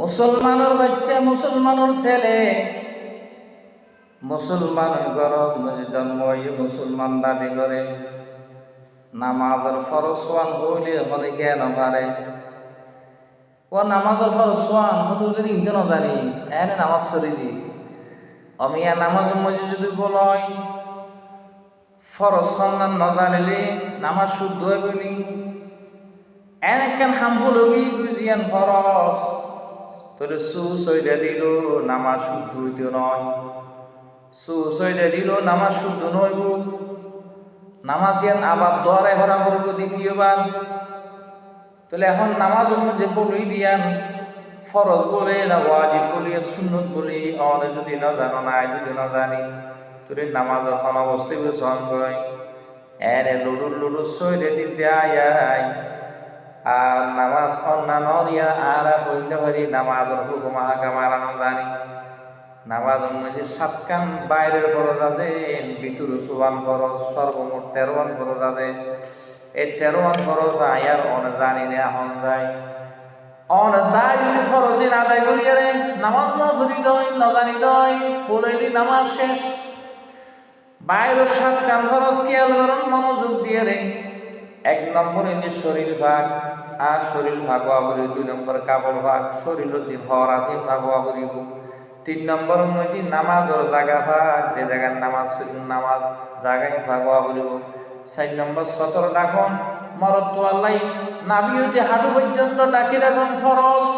মুসলমানের বাচ্চা, মুসলমানের ছেলে। মুসলমান গরব জন্ম হয়ে মুসলমান দাবি করে। নামাজের ফরসওয়ান হইলে হলে জ্ঞান পারে ও নামাজের ফরসওয়ান হতো যদি ইনতে না জানি এনে নামাজ সরি দি আর নামাজের মধ্যে যদি বলয় ফরজ সন্ধান ন জানিলে নামাজ শুদ্ধ হইবনি এন একখান হাম্বুল হবি গুজিয়ান ফরজ? তোরে সু সইদা দিল নামাজ শুদ্ধ হইতে নয়। সু সইদা দিল নামাজ শুদ্ধ নইব। নামাজিয়ান আবার দরে ভরা করব দ্বিতীয়বার। তাহলে এখন নামাজের মধ্যে বলি দিয়ান, ফরজ বলে না ওয়াজিব বলি, সুন্নত বলি, অনে যদি না জানো না যদি না জানি তোরে নামাজের হন অবস্থায় সঙ্গয়। এরে লুডুর লুডুর সইদে দিতে আয় আয়। আর নামাজ ইয়া আর হইলে পারি, নামাজের হুকুম হাকাম আরানো জানি। নামাজ মধ্যে সাতকান বাইরের ফরজ আছে, ভিতরে চুয়ান ফরজ, সর্বমোট তেরোয়ান ফরজ আছে। এই তেরোয়ান ফরজ আয়ার অন জানি না হন যায় অন দায় যদি ফরজে আদায় করি, আরে নামাজ নজরি দই নজানি দই নামাজ শেষ। বাইরের সাতকান ফরজ খেয়াল করুন, মনোযোগ দিয়ে রে। এক নম্বর এনে শরীর ভাগ, আর শরীর ভাগ করি দুই নম্বর কাপড় ভাগ শরীর যে ভর আছে ভাগ করিব তিন নম্বর মধ্যে নামাজর জায়গা ভাগ, যে জায়গার নামাজ নামাজ জায়গায় ভাগ করিব চার নম্বর সতর ডাকন মরত তো আল্লাহ, নাবি হইতে হাঁটু পর্যন্ত ডাকি রাখুন ফরস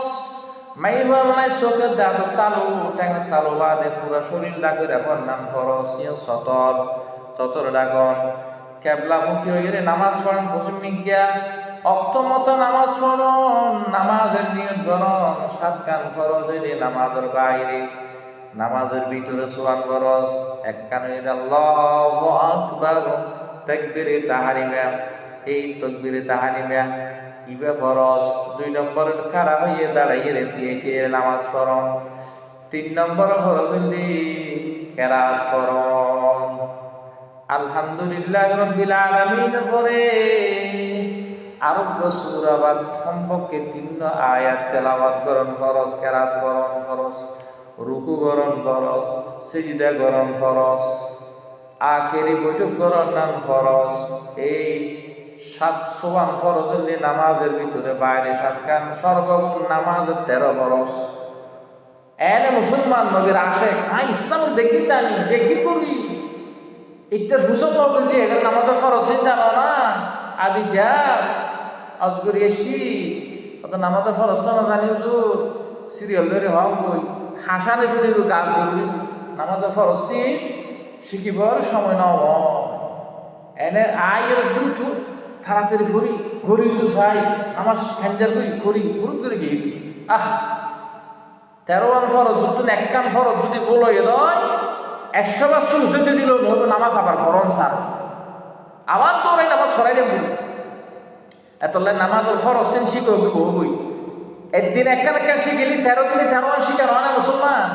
মাই আল্লাহ, চোখের দাঁত তালু ট্যাঙের তালু বাদে পুরা শরীর ডাকে রাখুন নাম ফরস সতর। সতর ডাকন ক্যাবলামুখী হয়ে গেলে নামাজ পড়েন, পশ্চিম গিয়া অক্তমত নামাজ পড়ন, নামাজের নিয়ত গরম সাত কান ফরজ হইলে নামাজের বাইরে। নামাজের ভিতরে সোয়ান ফরজ এক কান হইলে আল্লাহ আকবার, তাকবিরে তাহারিমা। এই তকবিরে তাহারিমা ইবে ফরজ। দুই নম্বর খাড়া হইয়ে দাঁড়াইয়ে রে দিয়ে দিয়ে নামাজ পড়ন। তিন নম্বর ফরজ হইলে কেরাত পড়ন। আলহামদুলিল্লাহ রব্বিল আলামিনের পরে আরোগ্য সুরাবাদ সম্পর্কে তিন আয়াত তেলাওয়াত করন, ফরজ, কেরাত করন, ফরজ, রুকু গরণ ফরজ, সিজদা গরণ ফরজ, আখেরি বৈঠক গরণ নাম ফরজ, এই সাত সোয়ান ফরজ হলে নামাজের ভিতরে বাইরে সাত কান সর্বগুণ নামাজের তেরো ফরজ। এনে মুসলমান নবীর আসে আই ইসলাম দেখি জানি দেখি করি ইত্যার সুসম বলছি এখানে নামাজের ফরজ চিন্তা না আদি সাহেব এসি অত নামাজের ফরজ না জানি হুজুর। সিরিয়াল ধরে হং বই হাসানে যদি কাজ জরুরি। নামাজের ফরজ শিখিবর সময় নাও। এনে আয়ের দ্রুত তাড়াতাড়ি ফুরি ঘড়ি তো চাই আমার ফ্যাঞ্জার করি ফুরি গুরুত করে গিয়ে আহ! তেরোয়ান ফরজ যদি এক কান ফরজ, যদি বলো এ নয় একশো বার সুসতে দিল নইব নামাজ আবার ফরন সার আবার তো ওরাই নামাজ সরাই দেব এতলাই নামাজ ফরজ শিখে বই একদিন একখান একখান শিখে গেলি, তেরো দিনে তেরো শিখার হয় না মুসলমান।